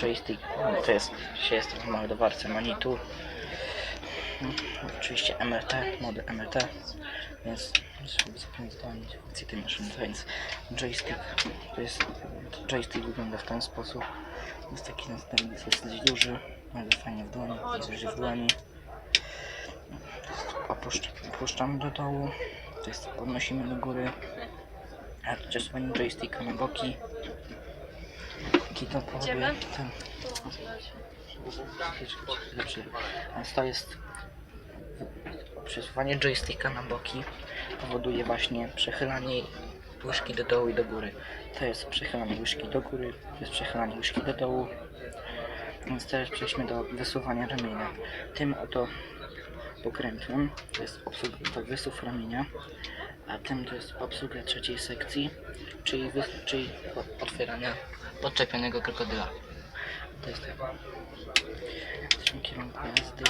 Joystick to jest, jest w moldowarce Manitu. Oczywiście MRT, mody MRT, więc żeby zapamiętać funkcję tej maszyny, więc joystick, to jest, joystick wygląda w ten sposób, jest taki następny, jest dosyć duży, bardzo fajnie w dłoni, duży w dłoni, opuszcz, opuszczamy do dołu, to jest podnosimy do góry, a przesuwanie joysticka na boki, jaki to Idziemy? ten, lepszy, więc to jest przesuwanie joysticka na boki powoduje właśnie przechylanie łyżki do dołu i do góry. To jest przechylanie łyżki do góry, to jest przechylanie łyżki do dołu. Więc teraz przejdźmy do wysuwania ramienia. Tym oto pokrętłem to jest obsługa, to wysuw ramienia, a tym to jest obsługa trzeciej sekcji, czyli, czyli otwierania odczepionego krokodyla. To jest tak. W kierunku jazdy.